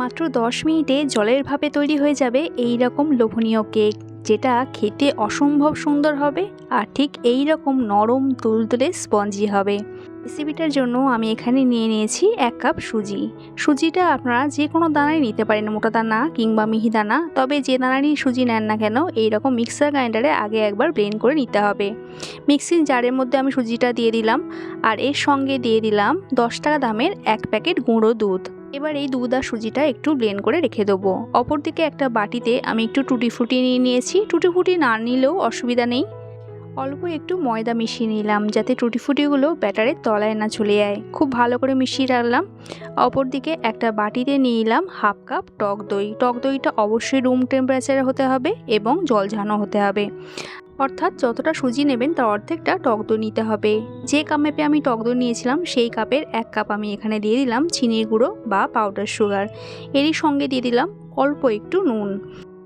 মাত্র দশ মিনিটে জলের ভাপে তৈরি হয়ে যাবে এই রকম লোভনীয় কেক, যেটা খেতে অসম্ভব সুন্দর হবে আর ঠিক এই রকম নরম তুলতুলে স্পঞ্জি হবে। রেসিপিটার জন্য আমি এখানে নিয়ে নিয়েছি এক কাপ সুজি। সুজিটা আপনারা যে কোনো দানায় নিতে পারেন, মোটা দানা কিংবা মিহি দানা, তবে যে দানারই সুজি নেন না কেন, এই রকম মিক্সার গ্রাইন্ডারে আগে একবার ব্লেন্ড করে নিতে হবে। মিক্সিং জারের মধ্যে আমি সুজিটা দিয়ে দিলাম, আর এর সঙ্গে দিয়ে দিলাম দশ টাকা দামের এক প্যাকেট গুঁড়ো দুধ। এবার এই দুধ আর সুজিটা একটু ব্লেন্ড করে রেখে দেবো। অপরদিকে একটা বাটিতে আমি একটু টুটি ফুটি নিয়ে নিয়েছি। টুটি ফুটি না নিলেও অসুবিধা নেই। অল্প একটু ময়দা মিশিয়ে নিলাম যাতে টুটি ফুটিগুলো ব্যাটারের তলায় না চলে যায়। খুব ভালো করে মিশিয়ে রাখলাম। অপরদিকে একটা বাটিতে নিয়ে নিলাম হাফ কাপ টক দই। টক দইটা অবশ্যই রুম টেম্পারেচারে হতে হবে এবং জল ঝানো হতে হবে। অর্থাৎ যতটা সুজি নেবেন তার অর্ধেকটা টক দই নিতে হবে। যে কাপে আমি টক দই নিয়েছিলাম, সেই কাপের এক কাপ আমি এখানে দিয়ে দিলাম চিনির গুঁড়ো বা পাউডার সুগার এরই সঙ্গে দিয়ে দিলাম অল্প একটু নুন।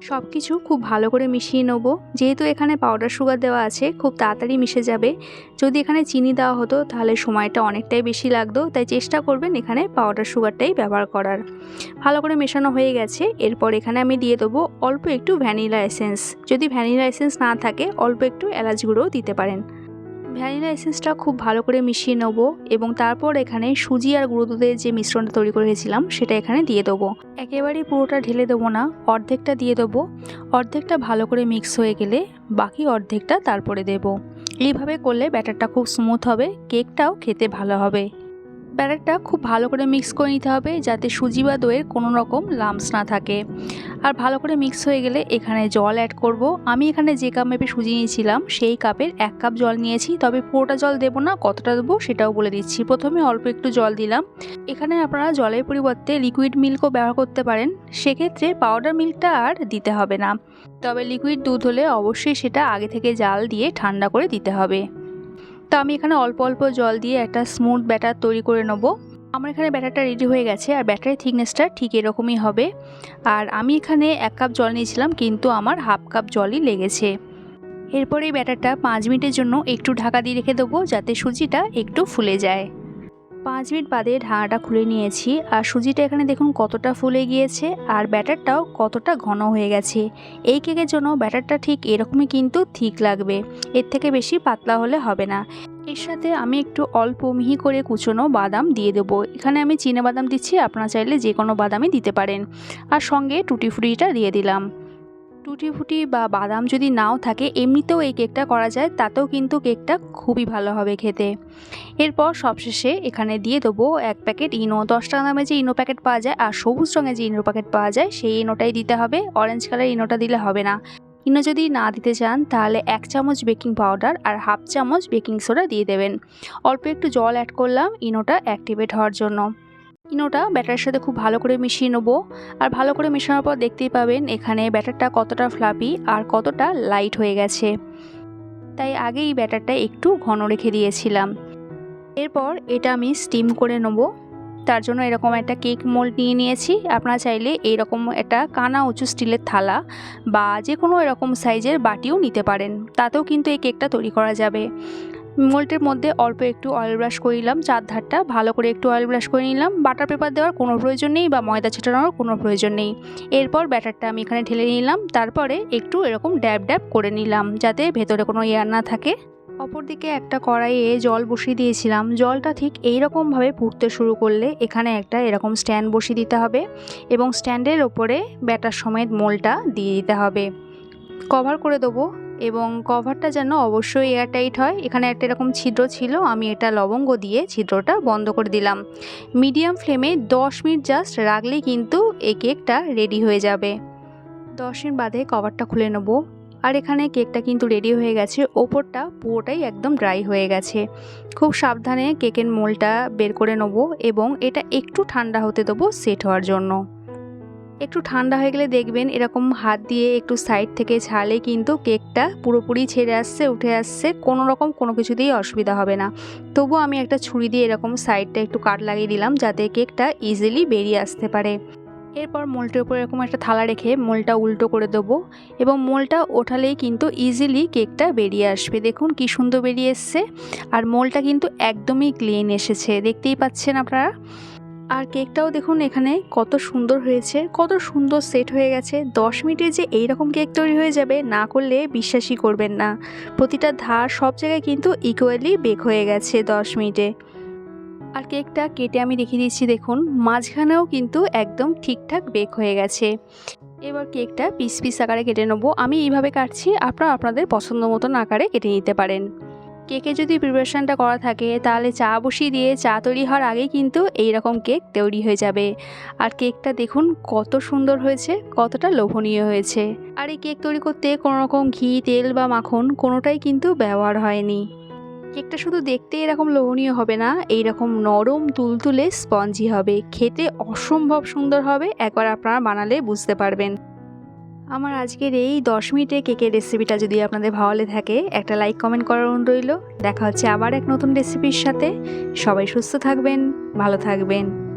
সব কিছু খুব ভালো করে মিশিয়ে নেব। যেহেতু এখানে পাউডার সুগার দেওয়া আছে, খুব তাড়াতাড়ি মিশে যাবে। যদি এখানে চিনি দেওয়া হতো, তাহলে সময়টা অনেকটাই বেশি লাগতো। তাই চেষ্টা করবেন এখানে পাউডার সুগারটাই ব্যবহার করার। ভালো করে মেশানো হয়ে গেছে। এরপর এখানে আমি দিয়ে দেবো অল্প একটু ভ্যানিলা এসেন্স যদি ভ্যানিলা এসেন্স না থাকে, অল্প একটু এলাচ গুঁড়োও দিতে পারেন। ভ্যানিলা এসেন্সটা খুব ভালো করে মিশিয়ে নেব এবং তারপর এখানে সুজি আর গুঁড়ো দুধের যে মিশ্রণটা তৈরি করেছিলাম সেটা এখানে দিয়ে দেবো। একেবারেই পুরোটা ঢেলে দেবো না, অর্ধেকটা দিয়ে দেবো। অর্ধেকটা ভালো করে মিক্স হয়ে গেলে বাকি অর্ধেকটা তারপরে দেব। এইভাবে করলে ব্যাটারটা খুব স্মুথ হবে, কেকটাও খেতে ভালো হবে। ব্যাটারটা খুব ভালো করে মিক্স করে নিতে হবে যাতে সুজি বা দইয়ের কোনো রকম লামস না থাকে। আর ভালো করে মিক্স হয়ে গেলে এখানে জল অ্যাড করব। আমি এখানে যে কাপ মেপে সুজি নিয়েছিলাম, সেই কাপের এক কাপ জল নিয়েছি। তবে পুরোটা জল দেবো না, কতটা দেবো সেটাও বলে দিচ্ছি। প্রথমে অল্প একটু জল দিলাম। এখানে আপনারা জলের পরিবর্তে লিকুইড মিল্কও ব্যবহার করতে পারেন। সেক্ষেত্রে পাউডার মিল্কটা আর দিতে হবে না। তবে লিকুইড দুধ হলে অবশ্যই সেটা আগে থেকে জাল দিয়ে ঠান্ডা করে দিতে হবে। তো আমি এখানে অল্প অল্প জল দিয়ে একটা স্মুথ ব্যাটার তৈরি করে নেব। আমার এখানে ব্যাটারটা রেডি হয়ে গেছে আর ব্যাটারের থিকনেসটা ঠিক এরকমই হবে। আর আমি এখানে এক কাপ জল নিয়েছিলাম, কিন্তু আমার হাফ কাপ জলই লেগেছে। এরপরে এই ব্যাটারটা পাঁচ মিনিটের জন্য একটু ঢাকা দিয়ে রেখে দেবো, যাতে সুজিটা একটু ফুলে যায়। পাঁচ মিনিট বাদে ঢাকাটা খুলে নিয়েছি। আর সুজিটা এখানে দেখুন কতটা ফুলে গিয়েছে, আর ব্যাটারটাও কতটা ঘন হয়ে গেছে। এই কেকের জন্য ব্যাটারটা ঠিক এরকমই কিন্তু ঠিক লাগবে। এর থেকে বেশি পাতলা হলে হবে না। এর সাথে আমি একটু অল্প মিহি করে কুচনো বাদাম দিয়ে দেবো। এখানে আমি চিনে বাদাম দিচ্ছি, আপনারা চাইলে যে কোনো বাদামই দিতে পারেন। আর সঙ্গে টুটি ফুটিটা দিয়ে দিলাম। টুটি ফুটি বা বাদাম যদি নাও থাকে, এমনিতেও এই কেকটা করা যায়, তাতেও কিন্তু কেকটা খুবই ভালো হবে খেতে। এরপর সবশেষে এখানে দিয়ে দেবো এক প্যাকেট ইনো। দশ টাকা দামে যে ইনো প্যাকেট পাওয়া যায় আর সবুজ রঙের যে ইনো প্যাকেট পাওয়া যায়, সেই ইনোটাই দিতে হবে। অরেঞ্জ কালার ইনোটা দিলে হবে না। ইনো যদি না দিতে চান, তাহলে এক চামচ বেকিং পাউডার আর হাফ চামচ বেকিং সোডা দিয়ে দেবেন। অল্প একটু জল অ্যাড করলাম, ইনোটা অ্যাক্টিভেট হওয়ার জন্য। ইনোটা ব্যাটারের সাথে খুব ভালো করে মিশিয়ে নেব। আর ভালো করে মেশানোর পর দেখতেই পাবেন এখানে ব্যাটারটা কতটা ফ্লাপি আর কতটা লাইট হয়ে গেছে। তাই আগে এই ব্যাটারটা একটু ঘন রেখে দিয়েছিলাম। এরপর এটা আমি স্টিম করে নেব। তার জন্য এরকম একটা কেক মোল্ড নিয়ে নিয়েছি। আপনারা চাইলে এইরকম একটা কানা উঁচু স্টিলের থালা বা যে কোনো এরকম সাইজের বাটিও নিতে পারেন। তাতেও কিন্তু এই কেকটা তৈরি করা যাবে। মোল্টের মধ্যে অল্প একটু অয়েল ব্রাশ করে নিলাম, চার ধারটা। ভালো করে একটু অয়েল ব্রাশ করে নিলাম। বাটার পেপার দেওয়ার কোনো প্রয়োজন নেই বা ময়দা ছেটানোর কোনো প্রয়োজন নেই। এরপর ব্যাটারটা আমি এখানে ঢেলে নিলাম। তারপরে একটু এরকম ড্যাব ড্যাব করে নিলাম যাতে ভেতরে কোনো এয়ার না থাকে। অপরদিকে একটা কড়াইয়ে জল বসিয়ে দিয়েছিলাম। জলটা ঠিক এই রকমভাবে ফুটতে শুরু করলে এখানে একটা এরকম স্ট্যান্ড বসিয়ে দিতে হবে এবং স্ট্যান্ডের ওপরে ব্যাটার সমেত মোলটা দিয়ে দিতে হবে। কভার করে দেবো। এবং কভারটা যেন অবশ্যই এয়ারটাইট হয়। এখানে একটা এরকম ছিদ্র ছিল, আমি এটা লবঙ্গ দিয়ে ছিদ্রটা বন্ধ করে দিলাম। মিডিয়াম ফ্লেমে দশ মিনিট জাস্ট রাখলেই কিন্তু এই কেকটা রেডি হয়ে যাবে। দশ মিনিট বাদে কভারটা খুলে নেব। আর এখানে কেকটা কিন্তু রেডি হয়ে গেছে। ওপরটা পুরোটাই একদম ড্রাই হয়ে গেছে। খুব সাবধানে কেকের মোলটা বের করে নেব এবং এটা একটু ঠান্ডা হতে দেবো সেট হওয়ার জন্য। একটু ঠান্ডা হয়ে গেলে দেখবেন এরকম হাত দিয়ে একটু সাইড থেকে ছাড়লে কিন্তু কেকটা পুরোপুরি ছেড়ে আসছে, উঠে আসছে, কোনো রকম কোনো কিছুতেই অসুবিধা হবে না। তবু আমি একটা ছুরি দিয়ে এরকম সাইডটা একটু কাট লাগিয়ে দিলাম যাতে কেকটা ইজিলি বেরিয়ে আসতে পারে। এরপর মোলটার উপর এরকম একটা থালা রেখে মোলটা উল্টো করে দেবো এবং মোলটা ওঠালেই কিন্তু ইজিলি কেকটা বেরিয়ে আসবে। দেখুন কি সুন্দর বেরিয়ে এসছে। আর মোলটা কিন্তু একদমই ক্লিন এসেছে। দেখতেই পাচ্ছেন আপনারা? আর কেকটাও দেখুন এখানে কত সুন্দর হয়েছে, কত সুন্দর সেট হয়ে গেছে। দশ মিনিটে যে এই রকম কেক তৈরি হয়ে যাবে, না করলে বিশ্বাসই করবেন না। প্রতিটা ধার সব জায়গায় কিন্তু ইকুয়ালি বেক হয়ে গেছে দশ মিনিটে। আর কেকটা কেটে আমি দেখিয়ে দিচ্ছি, দেখুন। মাঝখানেও কিন্তু একদম ঠিকঠাক বেক হয়ে গেছে। এবার কেকটা পিস পিস আকারে কেটে নেব। আমি এইভাবে কাটছি, আপনারা আপনাদের পছন্দ মতন আকারে কেটে নিতে পারেন। কেকে যদি প্রিপারেশানটা করা থাকে, তাহলে চা বসিয়ে দিয়ে চা তৈরি হওয়ার আগেই কিন্তু এই রকম কেক তৈরি হয়ে যাবে। আর কেকটা দেখুন কত সুন্দর হয়েছে, কতটা লোভনীয় হয়েছে। আর এই কেক তৈরি করতে কোনো রকম ঘি, তেল বা মাখন কোনোটাই কিন্তু ব্যবহার হয়নি। কেকটা শুধু দেখতে এরকম লোভনীয় হবে না এই রকম নরম, তুলতুলে, স্পঞ্জি হবে। খেতে অসম্ভব সুন্দর হবে, একবার আপনারা বানালে বুঝতে পারবেন। আমার আজকের এই দশ মিনিটে কেকের রেসিপিটা যদি আপনাদের ভালো থাকে, একটা লাইক কমেন্ট করার অনুরোধ রইল। দেখা হচ্ছে আবার এক নতুন রেসিপির সাথে। সবাই সুস্থ থাকবেন, ভালো থাকবেন।